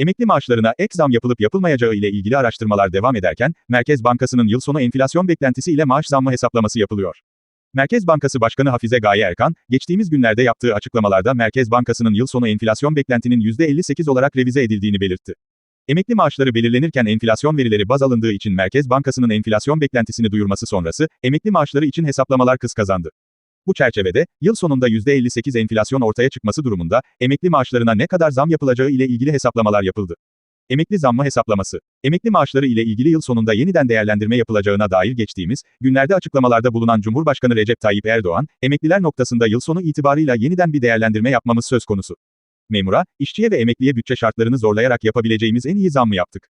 Emekli maaşlarına ek zam yapılıp yapılmayacağı ile ilgili araştırmalar devam ederken, Merkez Bankası'nın yıl sonu enflasyon beklentisi ile maaş zammı hesaplaması yapılıyor. Merkez Bankası Başkanı Hafize Gaye Erkan, geçtiğimiz günlerde yaptığı açıklamalarda Merkez Bankası'nın yıl sonu enflasyon beklentinin %58 olarak revize edildiğini belirtti. Emekli maaşları belirlenirken enflasyon verileri baz alındığı için Merkez Bankası'nın enflasyon beklentisini duyurması sonrası, emekli maaşları için hesaplamalar kız kazandı. Bu çerçevede, yıl sonunda %58 enflasyon ortaya çıkması durumunda, emekli maaşlarına ne kadar zam yapılacağı ile ilgili hesaplamalar yapıldı. Emekli zammı hesaplaması. Emekli maaşları ile ilgili yıl sonunda yeniden değerlendirme yapılacağına dair geçtiğimiz günlerde açıklamalarda bulunan Cumhurbaşkanı Recep Tayyip Erdoğan, emekliler noktasında yıl sonu itibarıyla yeniden bir değerlendirme yapmamız söz konusu. Memura, işçiye ve emekliye bütçe şartlarını zorlayarak yapabileceğimiz en iyi zammı yaptık.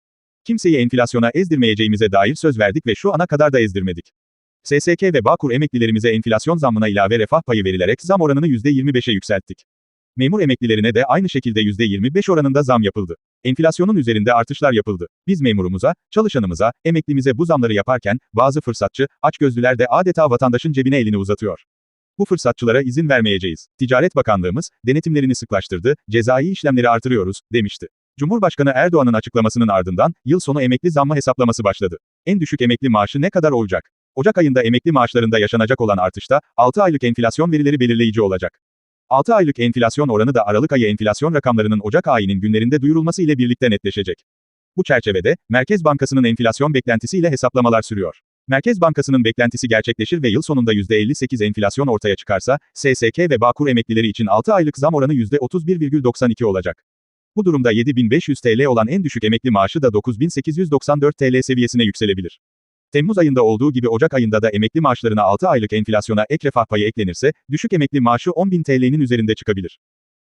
Kimseyi enflasyona ezdirmeyeceğimize dair söz verdik ve şu ana kadar da ezdirmedik. SSK ve Bağkur emeklilerimize enflasyon zammına ilave refah payı verilerek zam oranını %25'e yükselttik. Memur emeklilerine de aynı şekilde %25 oranında zam yapıldı. Enflasyonun üzerinde artışlar yapıldı. Biz memurumuza, çalışanımıza, emeklimize bu zamları yaparken, bazı fırsatçı, açgözlüler de adeta vatandaşın cebine elini uzatıyor. Bu fırsatçılara izin vermeyeceğiz. Ticaret Bakanlığımız, denetimlerini sıklaştırdı, cezai işlemleri artırıyoruz, demişti. Cumhurbaşkanı Erdoğan'ın açıklamasının ardından, yıl sonu emekli zammı hesaplaması başladı. En düşük emekli maaşı ne kadar olacak? Ocak ayında emekli maaşlarında yaşanacak olan artışta, 6 aylık enflasyon verileri belirleyici olacak. 6 aylık enflasyon oranı da Aralık ayı enflasyon rakamlarının Ocak ayının günlerinde duyurulması ile birlikte netleşecek. Bu çerçevede, Merkez Bankası'nın enflasyon beklentisiyle hesaplamalar sürüyor. Merkez Bankası'nın beklentisi gerçekleşir ve yıl sonunda %58 enflasyon ortaya çıkarsa, SSK ve Bağkur emeklileri için 6 aylık zam oranı %31,92 olacak. Bu durumda 7500 TL olan en düşük emekli maaşı da 9894 TL seviyesine yükselebilir. Temmuz ayında olduğu gibi Ocak ayında da emekli maaşlarına 6 aylık enflasyona ek refah payı eklenirse, düşük emekli maaşı 10.000 TL'nin üzerinde çıkabilir.